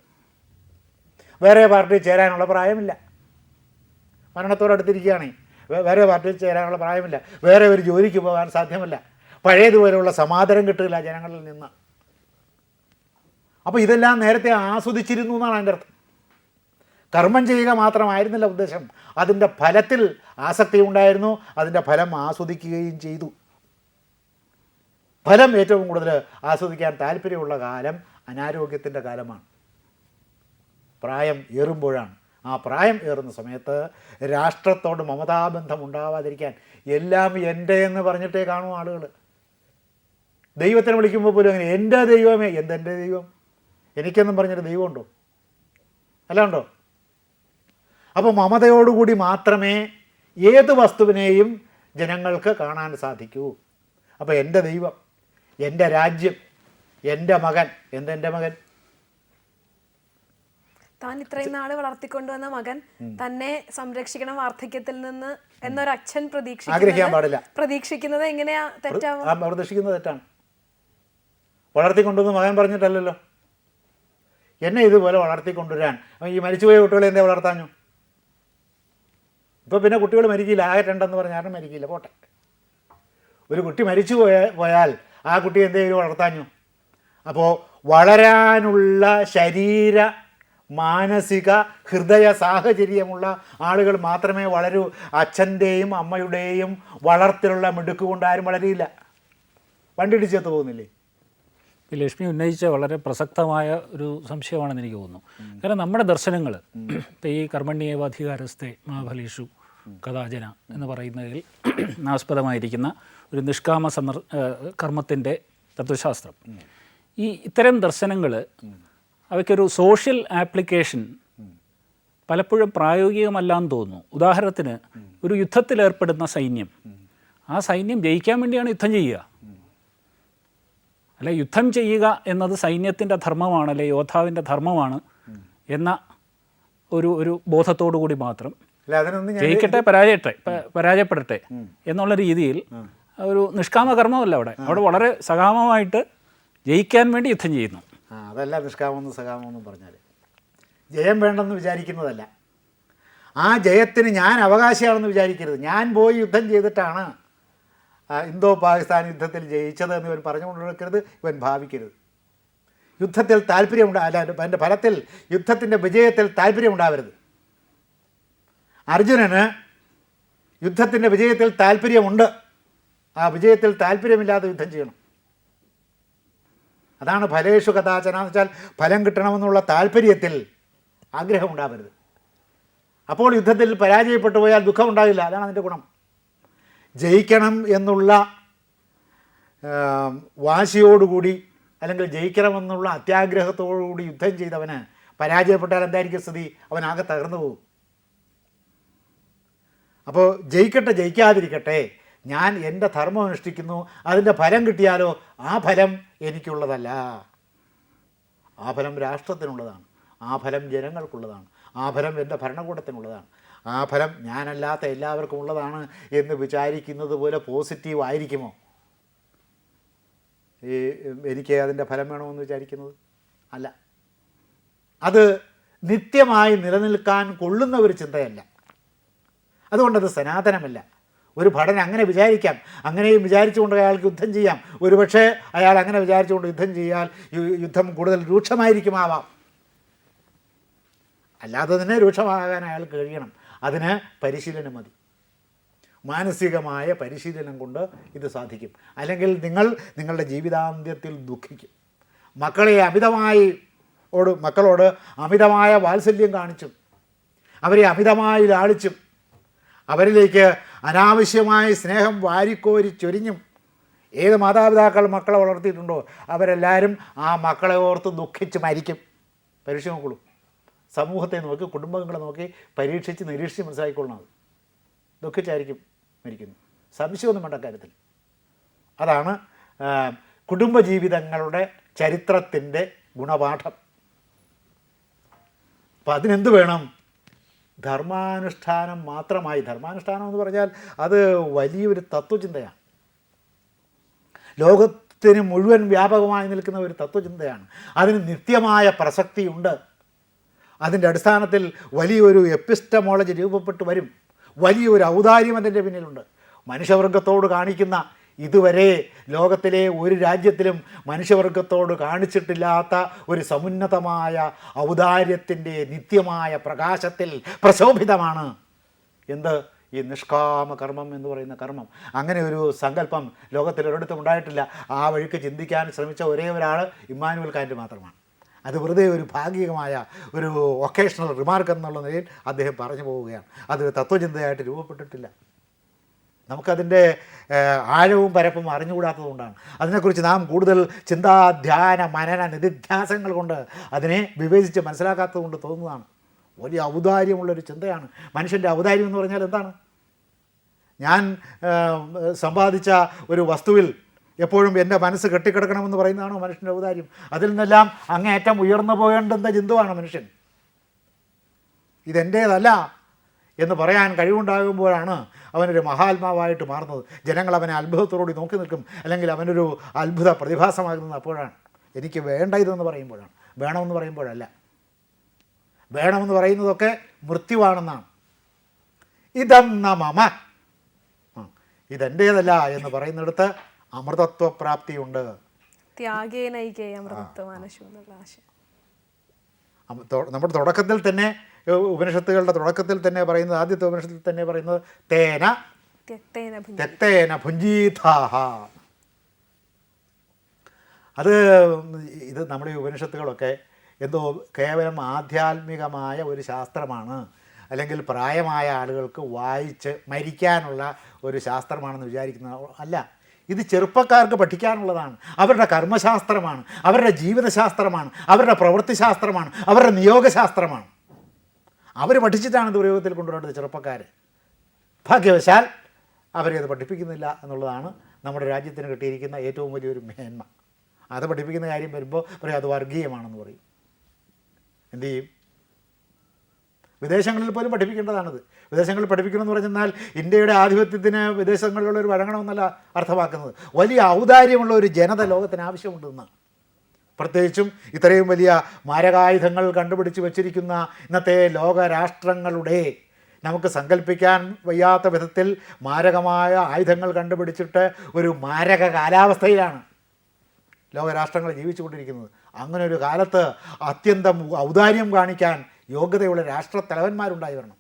വേറെ പാർട്ടിയിൽ ചേരാനുള്ള പ്രായമില്ല. മരണത്തോടടുത്തിരിക്കുകയാണേ വേറെ പാർട്ടിയിൽ ചേരാനുള്ള പ്രായമില്ല. വേറെ ഒരു ജോലിക്ക് പോകാൻ സാധ്യമല്ല. പഴയതുപോലെയുള്ള സമാദരം കിട്ടില്ല ജനങ്ങളിൽ നിന്ന്. അപ്പോൾ ഇതെല്ലാം നേരത്തെ ആസ്വദിച്ചിരുന്നു എന്നാണ് അതിന്റെ അർത്ഥം. കർമ്മം ചെയ്യുക മാത്രമായിരുന്നില്ല ഉദ്ദേശം. അതിന്റെ ഫലത്തിൽ ആസക്തി ഉണ്ടായിരുന്നു. അതിന്റെ ഫലം ആസ്വദിക്കുകയും ചെയ്തു. ഫലം ഏറ്റവും കൂടുതൽ ആസ്വദിക്കാൻ താല്പര്യമുള്ള കാലം അനാരോഗ്യത്തിന്റെ കാലമാണ്. പ്രായം ഏറുമ്പോഴാണ്. ആ പ്രായം ഏറുന്ന സമയത്ത് രാഷ്ട്രത്തോട് മമതാബന്ധം ഉണ്ടാവാതിരിക്കാൻ എല്ലാം എന്റെ എന്ന് പറഞ്ഞിട്ടേ കാണും ആളുകൾ ദൈവത്തിനെ വിളിക്കുമ്പോൾ പോലും അങ്ങനെ എന്റെ ദൈവമേ എന്തെന്റെ ദൈവം? എനിക്കെന്നും പറഞ്ഞൊരു ദൈവമുണ്ടോ? അല്ല ഉണ്ടോ അപ്പോൾ മമതയോടുകൂടി മാത്രമേ ഏത് വസ്തുവിനെയും ജനങ്ങൾക്ക് കാണാൻ സാധിക്കൂ. അപ്പോൾ എന്റെ ദൈവം എന്റെ രാജ്യം എന്റെ മകൻ എന്തെന്റെ മകൻ? താൻ ഇത്രയും നാൾ വളർത്തിക്കൊണ്ടുവന്ന മകൻ തന്നെ സംരക്ഷിക്കണം വാർദ്ധക്യത്തിൽ നിന്ന് എന്നൊരു അച്ഛൻ ആഗ്രഹിക്കാൻ പാടില്ല. പ്രതീക്ഷിക്കുന്നത് എങ്ങനെയാ തെറ്റാവും? പ്രതീക്ഷിക്കുന്നത് തെറ്റാണ്. വളർത്തിക്കൊണ്ടുവന്ന് മകൻ പറഞ്ഞിട്ടല്ലല്ലോ. എന്നെ ഇതുപോലെ വളർത്തിക്കൊണ്ടുവരാൻ. ഈ മരിച്ചുപോയ കുട്ടികളെ എന്തേ വളർത്താഞ്ഞു. ഇപ്പോൾ പിന്നെ കുട്ടികൾ മരിക്കില്ല. ആകെ രണ്ടെന്ന് പറഞ്ഞാൽ ആരും മരിക്കില്ല. പോട്ടെ. ഒരു കുട്ടി മരിച്ചു പോയ പോയാൽ ആ കുട്ടി എന്തെങ്കിലും വളർത്താഞ്ഞു. അപ്പോൾ വളരാനുള്ള ശരീര മാനസിക ഹൃദയ സാഹചര്യമുള്ള ആളുകൾ മാത്രമേ വളരൂ. അച്ഛന്റെയും അമ്മയുടെയും വളർത്തിലുള്ള മിടുക്ക് കൊണ്ട് ആരും വളരില്ല. വണ്ടിടിച്ചെത്ത് പോകുന്നില്ലേ ലക്ഷ്മി ഉന്നയിച്ച വളരെ പ്രസക്തമായ ഒരു സംശയമാണെന്ന് എനിക്ക് തോന്നുന്നു. കാരണം നമ്മുടെ ദർശനങ്ങൾ ഇപ്പം ഈ കർമ്മണ്യേവാധികാരസ്ഥെ മഹാഫലീഷു കഥാചന എന്ന് പറയുന്നതിൽ ആസ്പദമായിരിക്കുന്ന ഒരു നിഷ്കാമ സന്ദർ കർമ്മത്തിന്റെ തത്വശാസ്ത്രം. ഈ ഇത്തരം ദർശനങ്ങൾ അവയ്ക്കൊരു സോഷ്യൽ ആപ്ലിക്കേഷൻ പലപ്പോഴും പ്രായോഗികമല്ലാന്ന് തോന്നുന്നു. ഉദാഹരണത്തിന് ഒരു യുദ്ധത്തിലേർപ്പെടുന്ന സൈന്യം. ആ സൈന്യം ജയിക്കാൻ വേണ്ടിയാണ് യുദ്ധം ചെയ്യുക. അല്ല യുദ്ധം ചെയ്യുക എന്നത് സൈന്യത്തിന്റെ ധർമ്മമാണ് അല്ലെ യോദ്ധാവിന്റെ ധർമ്മമാണ് എന്ന ഒരു ഒരു ബോധത്തോടു കൂടി മാത്രം ജയിക്കട്ടെ പരാജയട്ടെ പരാജയപ്പെടട്ടെ എന്നുള്ള രീതിയിൽ ഒരു നിഷ്കാമ കർമ്മമല്ല അവിടെ. അവിടെ വളരെ സകാമമായിട്ട് ജയിക്കാൻ വേണ്ടി യുദ്ധം ചെയ്യുന്നു. അതല്ല നിഷ്കാമെന്നും സകാമെന്നും പറഞ്ഞാൽ ജയം വേണ്ടെന്ന് വിചാരിക്കുന്നതല്ല. ആ ജയത്തിന് ഞാൻ അവകാശിയാണെന്ന് വിചാരിക്കരുത്. ഞാൻ പോയി യുദ്ധം ചെയ്തിട്ടാണ് ഇന്തോ പാകിസ്ഥാൻ യുദ്ധത്തിൽ ജയിച്ചത് എന്ന് ഇവൻ പറഞ്ഞുകൊണ്ടിരിക്കരുത് ഇവൻ ഭാവിക്കരുത്. യുദ്ധത്തിൽ താല്പര്യമുണ്ടാ അല്ല അതിന്റെ ഫലത്തിൽ യുദ്ധത്തിന്റെ വിജയത്തിൽ താല്പര്യമുണ്ടാവരുത്. അർജുനന് യുദ്ധത്തിന്റെ വിജയത്തിൽ താല്പര്യമുണ്ട്. ആ വിജയത്തിൽ താല്പര്യമില്ലാതെ യുദ്ധം ചെയ്യണം. അതാണ് ഫലേഷു കഥാചന എന്ന് വെച്ചാൽ ഫലം കിട്ടണമെന്നുള്ള താല്പര്യത്തിൽ ആഗ്രഹമുണ്ടാവരുത്. അപ്പോൾ യുദ്ധത്തിൽ പരാജയപ്പെട്ടു പോയാൽ ദുഃഖമുണ്ടാകില്ല അതാണ് അതിന്റെ ഗുണം. ജയിക്കണം എന്നുള്ള വാശിയോടുകൂടി അല്ലെങ്കിൽ ജയിക്കണമെന്നുള്ള അത്യാഗ്രഹത്തോടുകൂടി യുദ്ധം ചെയ്തവന് പരാജയപ്പെട്ടാൽ എന്തായിരിക്കും സ്ഥിതി? അവനാകെ തകർന്നു പോകും. അപ്പോൾ ജയിക്കട്ടെ ജയിക്കാതിരിക്കട്ടെ ഞാൻ എന്റെ ധർമ്മം അനുഷ്ഠിക്കുന്നു അതിന്റെ ഫലം കിട്ടിയാലോ ആ ഫലം എനിക്കുള്ളതല്ല. ആ ഫലം രാഷ്ട്രത്തിനുള്ളതാണ് ആ ഫലം ജനങ്ങൾക്കുള്ളതാണ് ആ ഫലം എന്റെ ഭരണകൂടത്തിനുള്ളതാണ് ആ ഫലം ഞാനല്ലാത്ത എല്ലാവർക്കും ഉള്ളതാണ് എന്ന് വിചാരിക്കുന്നത് പോലെ പോസിറ്റീവ് ആയിരിക്കുമോ? ഈ എനിക്ക് അതിന്റെ ഫലം വേണമെന്ന് വിചാരിക്കുന്നത്? അല്ല. അത് നിത്യമായി നിലനിൽക്കാൻ കൊള്ളുന്ന ഒരു ചിന്തയല്ല. അതുകൊണ്ടത് സനാതനമല്ല. ഒരു ഭടൻ അങ്ങനെ വിചാരിക്കാം. അങ്ങനെയും വിചാരിച്ചുകൊണ്ട് അയാൾക്ക് യുദ്ധം ചെയ്യാം. ഒരുപക്ഷെ അയാൾ അങ്ങനെ വിചാരിച്ചുകൊണ്ട് യുദ്ധം ചെയ്യാൽ യുദ്ധം കൂടുതൽ രൂക്ഷമായിരിക്കുമാവാം. അല്ലാതെ തന്നെ രൂക്ഷമാകാൻ അയാൾക്ക് കഴിയണം. അതിന് പരിശീലനം മതി. മാനസികമായ പരിശീലനം കൊണ്ട് ഇത് സാധിക്കും. അല്ലെങ്കിൽ നിങ്ങൾ നിങ്ങളുടെ ജീവിതാന്ത്യത്തിൽ ദുഃഖിക്കും. മക്കളെ അമിതമായി ഓട് മക്കളോട് അമിതമായ വാത്സല്യം കാണിച്ചും അവരെ അമിതമായി ലാളിച്ചും അവരിലേക്ക് അനാവശ്യമായ സ്നേഹം വാരിക്കോരി ചൊരിഞ്ഞും ഏത് മാതാപിതാക്കൾ മക്കളെ വളർത്തിയിട്ടുണ്ടോ അവരെല്ലാവരും ആ മക്കളെ ഓർത്ത് ദുഃഖിച്ച് മരിക്കും. പരീക്ഷ സമൂഹത്തെ നോക്കി കുടുംബങ്ങളെ നോക്കി പരീക്ഷിച്ച് നിരീക്ഷിച്ച് മനസ്സിലാക്കിക്കൊള്ളണം അത്. ദുഃഖിച്ചായിരിക്കും മരിക്കുന്നു. സംശയമൊന്നും വേണ്ട കാര്യത്തിൽ. അതാണ് കുടുംബജീവിതങ്ങളുടെ ചരിത്രത്തിന്റെ ഗുണപാഠം. അപ്പം അതിനെന്ത് വേണം? ധർമാനുഷ്ഠാനം മാത്രമായി. ധർമാനുഷ്ഠാനം എന്ന് പറഞ്ഞാൽ അത് വലിയൊരു തത്വചിന്തയാണ്. ലോകത്തിന് മുഴുവൻ വ്യാപകമായി നിൽക്കുന്ന ഒരു തത്വചിന്തയാണ്. അതിന് നിത്യമായ പ്രസക്തിയുണ്ട്. അതിന്റെ അടിസ്ഥാനത്തിൽ വലിയൊരു എപ്പിസ്റ്റമോളജി രൂപപ്പെട്ട് വരും. വലിയൊരു ഔദാര്യം അതിന്റെ പിന്നിലുണ്ട്. മനുഷ്യവർഗത്തോട് കാണിക്കുന്ന ഇതുവരെ ലോകത്തിലെ ഒരു രാജ്യത്തിലും മനുഷ്യവർഗത്തോട് കാണിച്ചിട്ടില്ലാത്ത ഒരു സമുന്നതമായ ഔദാര്യത്തിന്റെ നിത്യമായ പ്രകാശത്തിൽ പ്രശോഭിതമാണ്. എന്ത്? ഈ നിഷ്കാമ കർമ്മം എന്ന് പറയുന്ന കർമ്മം. അങ്ങനെ ഒരു സങ്കല്പം ലോകത്തിൽ ഒരിടത്തും ഉണ്ടായിട്ടില്ല. ആ വഴിക്ക് ചിന്തിക്കാൻ ശ്രമിച്ച ഒരേ ഒരാൾ ഇമ്മാനുവൽ കാന്റ് മാത്രമാണ്. അത് വെറുതെ ഒരു ഭാഗികമായ ഒരു ഒക്കേഷണൽ റിമാർക്ക് എന്നുള്ള നിലയിൽ അദ്ദേഹം പറഞ്ഞു പോവുകയാണ്. അതൊരു തത്വചിന്തയായിട്ട് രൂപപ്പെട്ടിട്ടില്ല. നമുക്കതിന്റെ ആഴവും പരപ്പും അറിഞ്ഞുകൂടാത്തതുകൊണ്ടാണ്. അതിനെക്കുറിച്ച് നാം കൂടുതൽ ചിന്താ ധ്യാന മനന നിധിധ്യാസങ്ങൾ കൊണ്ട് അതിനെ വിവേചിച്ച് മനസ്സിലാക്കാത്തത് കൊണ്ട് തോന്നുന്നതാണ്. വലിയ ഔദാര്യമുള്ളൊരു ചിന്തയാണ്. മനുഷ്യന്റെ ഔദാര്യം എന്ന് പറഞ്ഞാൽ എന്താണ്? ഞാൻ സമ്പാദിച്ച ഒരു വസ്തുവിൽ എപ്പോഴും എന്റെ മനസ്സ് കെട്ടിക്കിടക്കണമെന്ന് പറയുന്നതാണോ മനുഷ്യന്റെ ഔദാര്യം? അതിൽ നിന്നെല്ലാം അങ്ങേയറ്റം ഉയർന്നു പോകേണ്ടുന്ന ജന്തുവാണ് മനുഷ്യൻ? ഇതെന്റേതല്ല എന്ന് പറയാൻ കഴിവുണ്ടാകുമ്പോഴാണ് അവനൊരു മഹാത്മാവായിട്ട് മാറുന്നത്. ജനങ്ങൾ അവനെ അത്ഭുതത്തോടുകൂടി നോക്കി നിൽക്കും. അല്ലെങ്കിൽ അവനൊരു അത്ഭുത പ്രതിഭാസമാകുന്നത് അപ്പോഴാണ്. എനിക്ക് വേണ്ട ഇതെന്ന് പറയുമ്പോഴാണ്. വേണമെന്ന് പറയുമ്പോഴല്ല. വേണമെന്ന് പറയുന്നതൊക്കെ മൃത്യുവാണെന്നാണ്. ഇതെന്ന മമ ആ, ഇതെന്റേതല്ല എന്ന് പറയുന്നിടത്ത് അമൃതത്വപ്രാപ്തിയുണ്ട്. നമ്മുടെ തുടക്കത്തിൽ തന്നെ ഉപനിഷത്തുകളുടെ തുടക്കത്തിൽ തന്നെ പറയുന്നത് ആദ്യത്തെ ഉപനിഷത്തിൽ തന്നെ പറയുന്നത് തേന തെത്തേന ഭുഞ്ജീഥാഹ അത് ഇത് നമ്മുടെ ഈ ഉപനിഷത്തുകളൊക്കെ എന്തോ കേവലം ആധ്യാത്മികമായ ഒരു ശാസ്ത്രമാണ്. അല്ലെങ്കിൽ പ്രായമായ ആളുകൾക്ക് വായിച്ച് മരിക്കാനുള്ള ഒരു ശാസ്ത്രമാണെന്ന് വിചാരിക്കുന്ന അല്ല. ഇത് ചെറുപ്പക്കാർക്ക് പഠിക്കാനുള്ളതാണ്. അവരുടെ കർമ്മശാസ്ത്രമാണ് അവരുടെ ജീവിതശാസ്ത്രമാണ് അവരുടെ പ്രവൃത്തിശാസ്ത്രമാണ് അവരുടെ നിയോഗശാസ്ത്രമാണ്. അവർ പഠിച്ചിട്ടാണ് ഇത് പ്രയോഗത്തിൽ കൊണ്ടുവരേണ്ടത് ചെറുപ്പക്കാർ ഭാഗ്യവശാൽ അവരെ അത് പഠിപ്പിക്കുന്നില്ല എന്നുള്ളതാണ് നമ്മുടെ രാജ്യത്തിന് കിട്ടിയിരിക്കുന്ന ഏറ്റവും വലിയൊരു മേന്മ. അത് പഠിപ്പിക്കുന്ന കാര്യം വരുമ്പോൾ പറയും അത് വർഗീയമാണെന്ന് പറയും. എന്തു ചെയ്യും? വിദേശങ്ങളിൽ പോലും പഠിപ്പിക്കേണ്ടതാണിത്. വിദേശങ്ങളിൽ പഠിപ്പിക്കണമെന്ന് പറഞ്ഞാൽ ഇന്ത്യയുടെ ആധിപത്യത്തിന് വിദേശങ്ങളിലുള്ള ഒരു വഴങ്ങണമെന്നല്ല അർത്ഥമാക്കുന്നത്. വലിയ ഔദാര്യമുള്ള ഒരു ജനത ലോകത്തിന് ആവശ്യമുണ്ടെന്ന് പ്രത്യേകിച്ചും ഇത്രയും വലിയ മാരകായുധങ്ങൾ കണ്ടുപിടിച്ച് വച്ചിരിക്കുന്ന ഇന്നത്തെ ലോകരാഷ്ട്രങ്ങളുടെ നമുക്ക് സങ്കല്പിക്കാൻ വയ്യാത്ത വിധത്തിൽ മാരകമായ ആയുധങ്ങൾ കണ്ടുപിടിച്ചിട്ട് ഒരു മാരക കാലാവസ്ഥയിലാണ് ലോകരാഷ്ട്രങ്ങൾ ജീവിച്ചുകൊണ്ടിരിക്കുന്നത്. അങ്ങനെ ഒരു കാലത്ത് അത്യന്തം ഔദാര്യം കാണിക്കാൻ യോഗ്യതയുള്ള രാഷ്ട്രത്തലവന്മാരുണ്ടായി വരണം.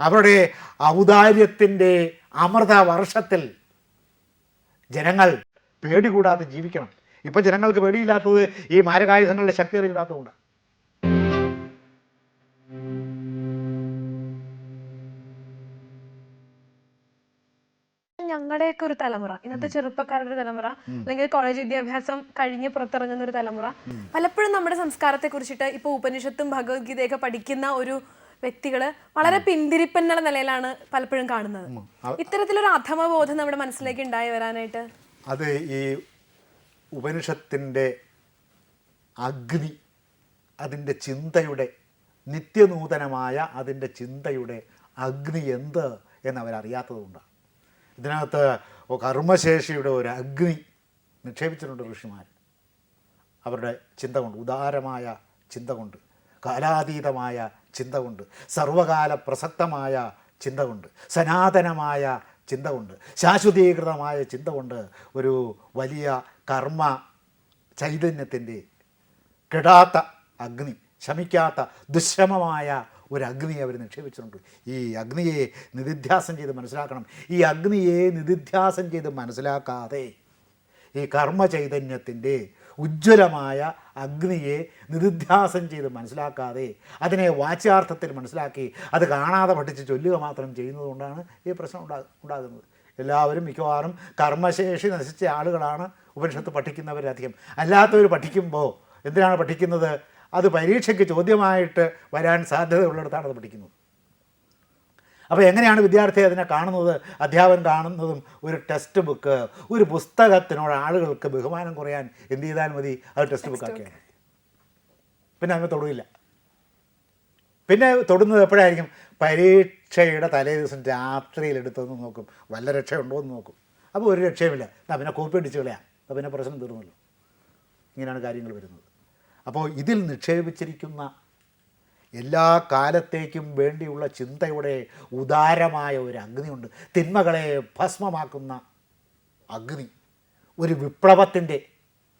അവരുടെ ഔദാര്യത്തിന്റെ അമൃത വർഷത്തിൽ ജനങ്ങൾ പേടികൂടാതെ ജീവിക്കണം. ഇപ്പം ജനങ്ങൾക്ക് പേടിയില്ലാത്തത് ഈ മാരകായുധങ്ങളുടെ ശക്തി അറിയില്ലാത്തതുകൊണ്ട് ഞങ്ങളുടെയൊക്കെ ഒരു തലമുറ. ഇന്നത്തെ ചെറുപ്പക്കാരുടെ ഒരു തലമുറ അല്ലെങ്കിൽ കോളേജ് വിദ്യാഭ്യാസം കഴിഞ്ഞ് പുറത്തിറങ്ങുന്ന ഒരു തലമുറ. പലപ്പോഴും നമ്മുടെ സംസ്കാരത്തെ കുറിച്ചിട്ട് ഇപ്പൊ ഉപനിഷത്തും ഭഗവത്ഗീതയൊക്കെ പഠിക്കുന്ന ഒരു വ്യക്തികൾ വളരെ പിന്തിരിപ്പെന്നുള്ള നിലയിലാണ് പലപ്പോഴും കാണുന്നത്. ഇത്തരത്തിലൊരു അധമബോധം നമ്മുടെ മനസ്സിലേക്ക് ഉണ്ടായി വരാനായിട്ട്? അത് ഈ ഉപനിഷത്തിന്റെ അഗ്നി അതിന്റെ ചിന്തയുടെ നിത്യനൂതനമായ അതിന്റെ ചിന്തയുടെ അഗ്നി എന്ത് എന്നവരറിയാത്തതുകൊണ്ടാണ് ഇതിനകത്ത് കർമ്മശേഷിയുടെ ഒരു അഗ്നി നിക്ഷേപിച്ചിട്ടുണ്ട് ഋഷിമാർ. അവരുടെ ചിന്ത കൊണ്ട് ഉദാരമായ ചിന്ത കൊണ്ട് കാലാതീതമായ ചിന്ത കൊണ്ട് സർവകാല പ്രസക്തമായ ചിന്ത കൊണ്ട് സനാതനമായ ചിന്ത കൊണ്ട് ശാശ്വതീകൃതമായ ചിന്ത കൊണ്ട് ഒരു വലിയ കർമ്മ ചൈതന്യത്തിന്റെ കെടാത്ത അഗ്നി ശമിക്കാത്ത ദുശ്രമമായ ഒരു അഗ്നിയെ അവർ നിക്ഷേപിച്ചിട്ടുണ്ട്. ഈ അഗ്നിയെ നിധിധ്യാസം ചെയ്ത് മനസ്സിലാക്കണം. ഈ അഗ്നിയെ നിധിധ്യാസം ചെയ്ത് മനസ്സിലാക്കാതെ ഈ കർമ്മചൈതന്യത്തിന്റെ ഉജ്ജ്വലമായ അഗ്നിയെ നിരുധ്യാസം ചെയ്ത് മനസ്സിലാക്കാതെ അതിനെ വാച്യാർത്ഥത്തിൽ മനസ്സിലാക്കി അത് കാണാതെ പഠിച്ച് ചൊല്ലുക മാത്രം ചെയ്യുന്നതുകൊണ്ടാണ് ഈ പ്രശ്നം ഉണ്ടാ ഉണ്ടാകുന്നത്. എല്ലാവരും മിക്കവാറും കർമ്മശേഷി നശിച്ച ആളുകളാണ് ഉപനിഷത്ത് പഠിക്കുന്നവരധികം. അല്ലാത്തവർ പഠിക്കുമ്പോൾ എന്തിനാണ് പഠിക്കുന്നത്? അത് പരീക്ഷയ്ക്ക് ചോദ്യമായിട്ട് വരാൻ സാധ്യതയുള്ളിടത്താണ് അത് പഠിക്കുന്നത്. അപ്പോൾ എങ്ങനെയാണ് വിദ്യാർത്ഥി അതിനെ കാണുന്നത് അധ്യാപകൻ കാണുന്നതും ഒരു ടെക്സ്റ്റ് ബുക്ക് ഒരു പുസ്തകത്തിനോട് ആളുകൾക്ക് ബഹുമാനം കുറയാൻ എന്ത് ചെയ്താൽ മതി? അത് ടെക്സ്റ്റ് ബുക്ക് ആക്കിയാൽ മതി. പിന്നെ അങ്ങ് തൊടുകയില്ല പിന്നെ തൊടുന്നത് എപ്പോഴായിരിക്കും? പരീക്ഷയുടെ തലേ ദിവസം രാത്രിയിൽ എടുത്തതെന്ന് നോക്കും. വല്ല രക്ഷയുണ്ടോ എന്ന് നോക്കും. അപ്പോൾ ഒരു രക്ഷയുമില്ല. എന്നാൽ പിന്നെ കോപ്പി അടിച്ച് കളയാം. അപ്പം പിന്നെ പ്രശ്നം തീർന്നല്ലോ. ഇങ്ങനെയാണ് കാര്യങ്ങൾ വരുന്നത്. അപ്പോൾ ഇതിൽ നിക്ഷേപിച്ചിരിക്കുന്ന എല്ലാ കാലത്തേക്കും വേണ്ടിയുള്ള ചിന്തയുടെ ഉദാരമായ ഒരു അഗ്നിയുണ്ട്. തിന്മകളെ ഭസ്മമാക്കുന്ന അഗ്നി ഒരു വിപ്ലവത്തിന്റെ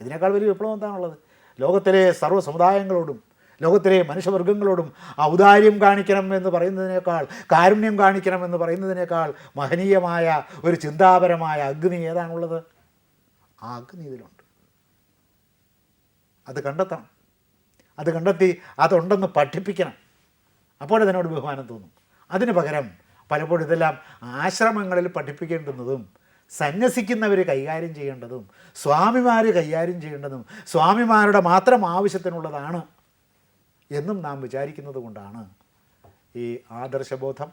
ഇതിനേക്കാൾ വലിയ വിപ്ലവം എന്താണുള്ളത് ലോകത്തിലെ സർവ സമുദായങ്ങളോടും ലോകത്തിലെ മനുഷ്യവർഗങ്ങളോടും ഔദാര്യം കാണിക്കണം എന്ന് പറയുന്നതിനേക്കാൾ കാരുണ്യം കാണിക്കണം എന്ന് പറയുന്നതിനേക്കാൾ മഹനീയമായ ഒരു ചിന്താപരമായ അഗ്നി ഏതാണുള്ളത്? ആ അഗ്നി ഇതിലുണ്ട്. അത് കണ്ടെത്തണം. അത് കണ്ടെത്തി അതുണ്ടെന്ന് പഠിപ്പിക്കണം. അപ്പോഴതിനോട് ബഹുമാനം തോന്നും. അതിന് പകരം പലപ്പോഴും ഇതെല്ലാം ആശ്രമങ്ങളിൽ പഠിപ്പിക്കേണ്ടുന്നതും സന്യസിക്കുന്നവർ കൈകാര്യം ചെയ്യേണ്ടതും സ്വാമിമാർ കൈകാര്യം ചെയ്യേണ്ടതും സ്വാമിമാരുടെ മാത്രം ആവശ്യത്തിനുള്ളതാണ് എന്നും നാം വിചാരിക്കുന്നത് കൊണ്ടാണ് ഈ ആദർശബോധം.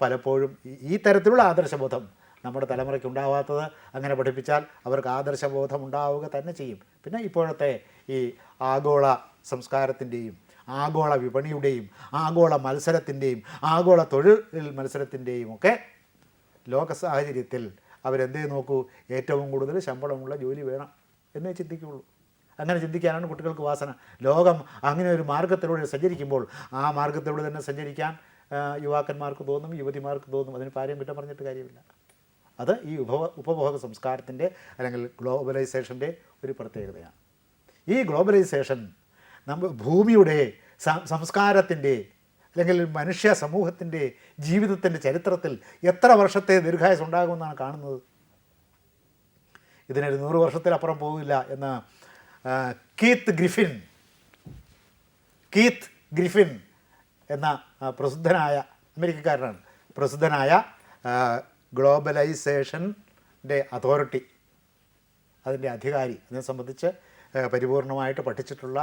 പലപ്പോഴും ഈ- തരത്തിലുള്ള ആദർശബോധം നമ്മുടെ തലമുറയ്ക്ക് ഉണ്ടാവാത്തത് അങ്ങനെ പഠിപ്പിച്ചാൽ അവർക്ക് ആദർശബോധം ഉണ്ടാവുക തന്നെ ചെയ്യും. പിന്നെ ഇപ്പോഴത്തെ ഈ ആഗോള സംസ്കാരത്തിന്റെയും ആഗോള വിപണിയുടെയും ആഗോള മത്സരത്തിന്റെയും ആഗോള തൊഴിൽ മത്സരത്തിന്റെയും ഒക്കെ ലോക സാഹചര്യത്തിൽ അവരെന്തേ നോക്കൂ? ഏറ്റവും കൂടുതൽ ശമ്പളമുള്ള ജോലി വേണം എന്നേ ചിന്തിക്കുകയുള്ളൂ. അങ്ങനെ ചിന്തിക്കാനാണ് കുട്ടികൾക്ക് വാസന. ലോകം അങ്ങനെ ഒരു മാർഗത്തിലൂടെ സഞ്ചരിക്കുമ്പോൾ ആ മാർഗത്തിലൂടെ തന്നെ സഞ്ചരിക്കാൻ യുവാക്കന്മാർക്ക് തോന്നും യുവതിമാർക്ക് തോന്നും. അതിന് പാര്യം കുറ്റം പറഞ്ഞിട്ട് കാര്യമില്ല. അത് ഈ ഉപഭോ ഉപഭോഗ സംസ്കാരത്തിന്റെ അല്ലെങ്കിൽ ഗ്ലോബലൈസേഷന്റെ ഒരു പ്രത്യേകതയാണ്. ഈ ഗ്ലോബലൈസേഷൻ നമ്മൾ ഭൂമിയുടെ സംസ്കാരത്തിന്റെ അല്ലെങ്കിൽ മനുഷ്യ സമൂഹത്തിന്റെ ജീവിതത്തിന്റെ ചരിത്രത്തിൽ എത്ര വർഷത്തെ ദീർഘായുസ് ഉണ്ടാകുമെന്നാണ് കാണുന്നത്? ഇതിനൊരു നൂറ് വർഷത്തിലപ്പുറം പോകില്ല എന്ന് കീത്ത് ഗ്രിഫിൻ കീത്ത് ഗ്രിഫിൻ എന്ന പ്രസിദ്ധനായ അമേരിക്കക്കാരനാണ്. പ്രസിദ്ധനായ ഗ്ലോബലൈസേഷന്റെ അതോറിറ്റി അതിന്റെ അധികാരി അതിനെ സംബന്ധിച്ച് പരിപൂർണമായിട്ട് പഠിച്ചിട്ടുള്ള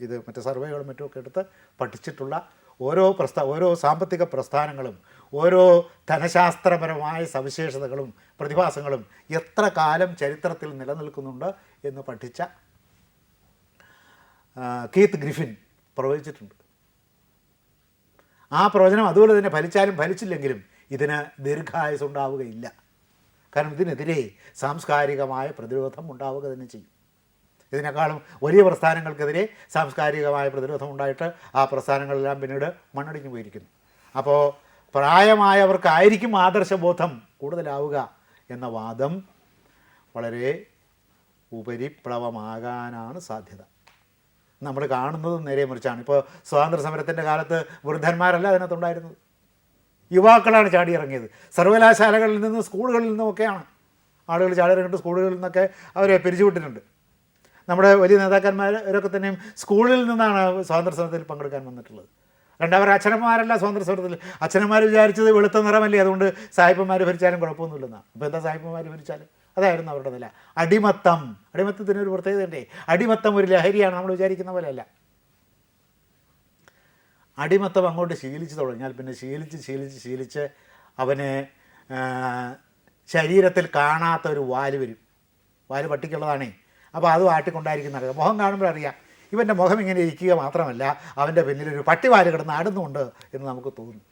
ഇത് മറ്റ് സർവേകളും മറ്റുമൊക്കെ എടുത്ത് പഠിച്ചിട്ടുള്ള ഓരോ പ്രസ്ഥാ ഓരോ സാമ്പത്തിക പ്രസ്ഥാനങ്ങളും ഓരോ ധനശാസ്ത്രപരമായ സവിശേഷതകളും പ്രതിഭാസങ്ങളും എത്ര കാലം ചരിത്രത്തിൽ നിലനിൽക്കുന്നുണ്ട് എന്ന് പഠിച്ച കീത്ത് ഗ്രിഫിൻ പ്രവചിച്ചിട്ടുണ്ട്. ആ പ്രവചനം അതുപോലെ തന്നെ ഫലിച്ചാലും ഫലിച്ചില്ലെങ്കിലും ഇതിന് ദീർഘായുസ് ഉണ്ടാവുകയില്ല കാരണം ഇതിനെതിരെ സാംസ്കാരികമായ പ്രതിരോധം ഉണ്ടാവുക തന്നെ ചെയ്യും. ഇതിനേക്കാളും വലിയ പ്രസ്ഥാനങ്ങൾക്കെതിരെ സാംസ്കാരികമായ പ്രതിരോധം ഉണ്ടായിട്ട് ആ പ്രസ്ഥാനങ്ങളെല്ലാം പിന്നീട് മണ്ണടിഞ്ഞു പോയിരിക്കുന്നു. അപ്പോൾ പ്രായമായവർക്കായിരിക്കും ആദർശബോധം കൂടുതലാവുക എന്ന വാദം വളരെ ഉപരിപ്ലവമാകാനാണ് സാധ്യത. നമ്മൾ കാണുന്നത് നേരെ മറിച്ചാണ്. ഇപ്പോൾ സ്വാതന്ത്ര്യ സമരത്തിന്റെ കാലത്ത് വൃദ്ധന്മാരല്ല അതിനകത്തുണ്ടായിരുന്നത്. യുവാക്കളാണ് ചാടി ഇറങ്ങിയത് സർവകലാശാലകളിൽ നിന്നും സ്കൂളുകളിൽ നിന്നുമൊക്കെയാണ് ആളുകൾ ചാടി ഇറങ്ങിയിട്ട് സ്കൂളുകളിൽ നിന്നൊക്കെ അവരെ പിരിച്ചുവിട്ടിട്ടുണ്ട്. നമ്മുടെ വലിയ നേതാക്കന്മാരൊക്കെ തന്നെയും സ്കൂളിൽ നിന്നാണ് സ്വാതന്ത്ര്യ സമരത്തിൽ പങ്കെടുക്കാൻ വന്നിട്ടുള്ളത്. രണ്ടവർ അച്ഛനന്മാരല്ല സ്വാതന്ത്ര്യ സമരത്തിൽ. അച്ഛനന്മാർ വിചാരിച്ചത് വെളുത്ത നിറമല്ലേ? അതുകൊണ്ട് സാഹിബന്മാർ ഭരിച്ചാലും കുഴപ്പമൊന്നുമില്ലെന്നാണ് അപ്പോൾ എന്താ സാഹിബന്മാർ ഭരിച്ചാലും? അതായിരുന്നു അവരുടെ നില. അടിമത്തം. അടിമത്തത്തിന് ഒരു പ്രത്യേകതയുണ്ടേ? അടിമത്തം ഒരു ലഹരിയാണ് നമ്മൾ വിചാരിക്കുന്ന പോലെയല്ല. അടിമത്തം അങ്ങോട്ട് ശീലിച്ച് തുടങ്ങിയാൽ പിന്നെ ശീലിച്ച് ശീലിച്ച് ശീലിച്ച് അവന് ശരീരത്തിൽ കാണാത്ത ഒരു വാൽ വരും. വാൽ പട്ടിക്കുള്ളതാണേ. അപ്പോൾ അത് ആട്ടിക്കൊണ്ടായിരിക്കുന്ന മുഖം കാണുമ്പോൾ അറിയാം. ഇവന്റെ മുഖം ഇങ്ങനെ ഇരിക്കുക മാത്രമല്ല അവന്റെ പിന്നിലൊരു പട്ടിവാൽ പട്ടി കിടന്ന് ആടുന്നുണ്ട് എന്ന് നമുക്ക് തോന്നും.